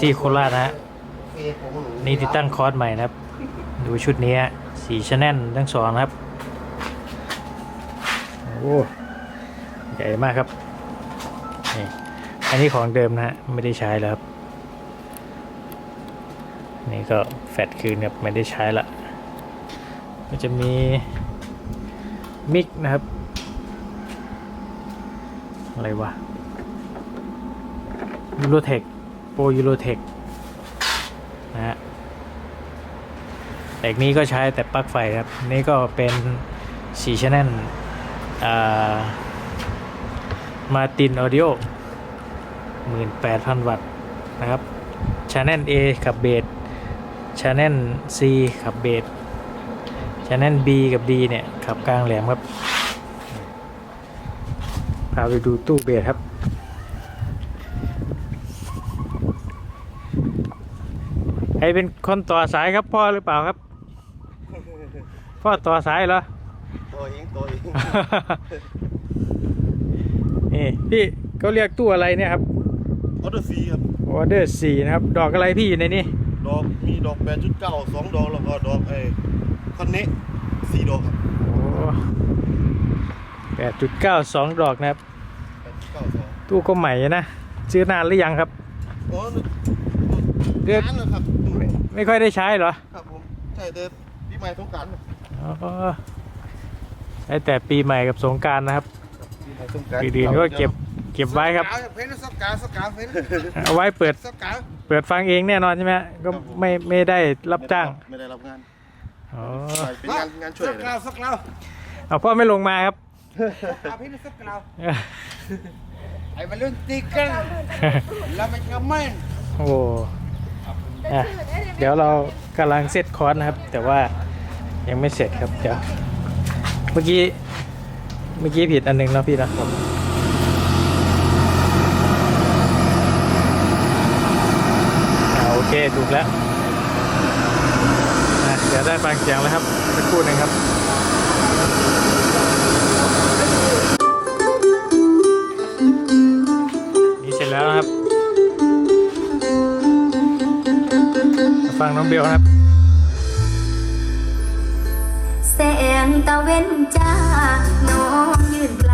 ที่โคราชนะฮะนี่ติดตั้งคอร์สใหม่นะครับ ดูชุดนี้ฮะสีชแนลทั้งสองนะครับโอ้ใหญ่มากครับนี่อันนี้ของเดิมนะฮะไม่ได้ใช้แล้วครับ นี่ก็แฟตคืนครับไม่ได้ใช้ละก็จะมีมิกนะครับ อะไรวะยูโรเทค โปรยูโรเทคนะฮะแต่นี้ก็ใช้แต่ปลั๊กไฟครับ นี่ก็เป็นสีชแนลมาตินออดิโอ18,000 วัตต์นะครับช n นล A ขับเบสช n นล C ขับเบสช n นล B กับ D เนี่ยขับกลางแหลมครับพาไปดูตู้เบสครับ ใค รเป็นคนต่อสายครับพ่อหรือเปล่าครับ พ่อต่อสายเหรอตัวเองตัวเองนี่พี่เขาเรียกตู้อะไรเนี่ยครับออเดอร์ฟรีครับออเดอร์สี่นะครับ ดอกอะไรพี่อยู่ในนี้ดอกมีดอกแปดจุดเก้าสองดอกแล้วก็ดอกไอ้คอนเนะสี่ดอกครับโอ้แปดจุดเก้าสองดอกนะครับแปดจุดเก้าสองตู้ก็ใหม่นะ ซื้อนานหรือยังครับอ๋อเดือนร้านนะครับ ไม่ไม่ค่อยได้ใช้เหรอ ครับผมใช่เดินปีใหม่สงกรารอ๋อใช้แต่ปีใหม่กับสงกรารนะครับปีใหม่สงกรารปีอื่นก็เก็บเก็บไว้ครับ เพนสกาสกาเพนเอาไว้เปิดสกาเปิดฟังเองแน่นอนใช่ไหมฮะก็ไม่ไม่ได้รับจ้างไม่ได้รับงานอ๋อใช่เป็นงานงานช่วยสเลยกาสกาเอาพ่อไม่ลงมาครับเพนสกาไอ้บอลลูนตีกันแล้วมันก็ไม่โอ้ อะเดี๋ยวเรากำลังเซตคอร์สนะครับ แต่ว่ายังไม่เสร็จครับ เดี๋ยว เมื่อกี้ เมื่อกี้ผิดอันหนึงแล้วพี่นะครับอ่าโอเค ถูกแล้วอะเดี๋ยวได้ฟังเสียงแล้วครับสักครู่หนึ่งครับ ฟังน้องเบลครับแสงตะเว้นจ้าน้องยืนปลา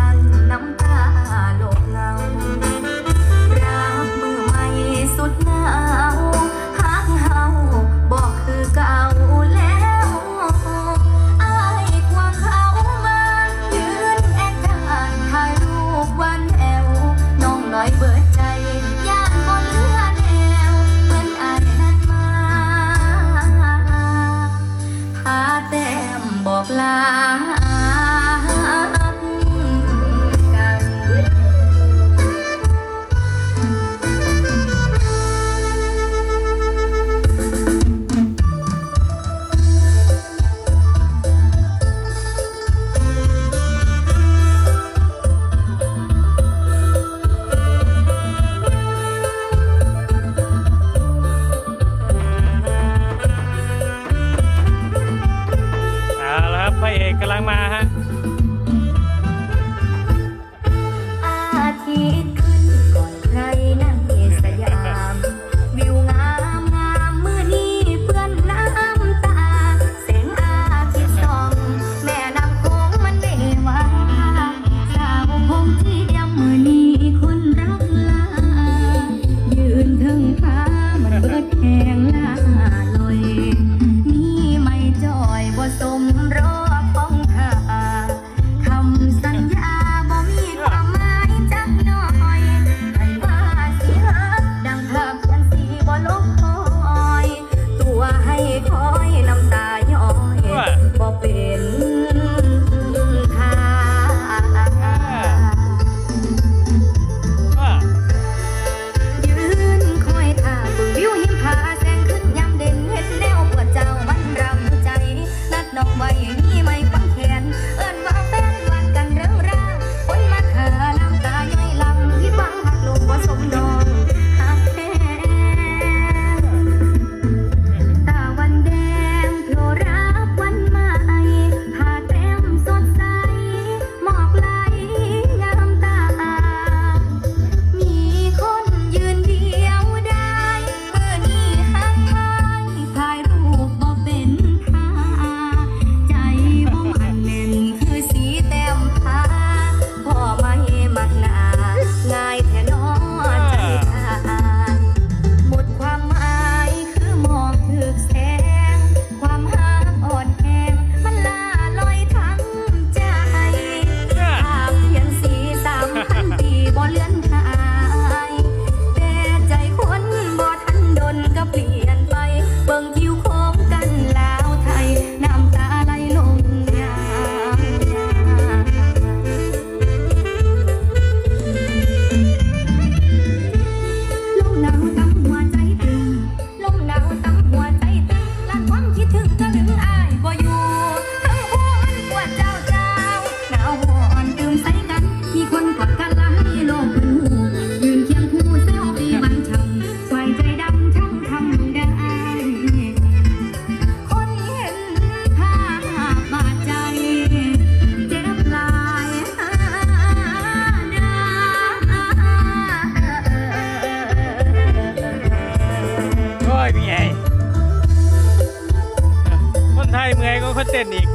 คนเต้นอีก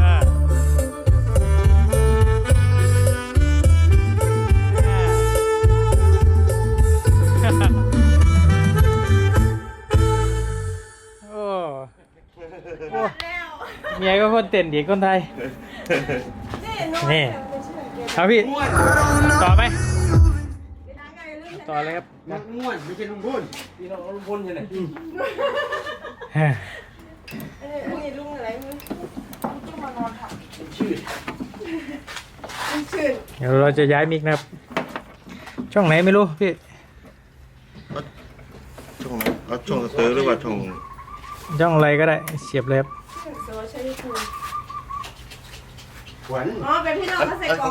อ่าโอ้โอ้เมียก็คนเต้นดีคนไทย นี่ เอาพี่ ต่อไหม ต่อเลยครับนักม่วนไม่ใช่ลุงพูนพี่น้องลุงพลใช่ไหมอันนี้ลุงอะไรมึงลุงมานอนค่ะชื่อลุงชื่นเดี๋ยวเราจะย้ายมิกนะครับ ช่องไหนไม่รู้พี่ช่องไหนเอาช่องสเตอร์หรือว่าช่องช่องอะไรก็ได้เสียบเลยครับชื่นโซชัยภูมิขวัญอ๋อเป็นพี่น้องเกษตรกร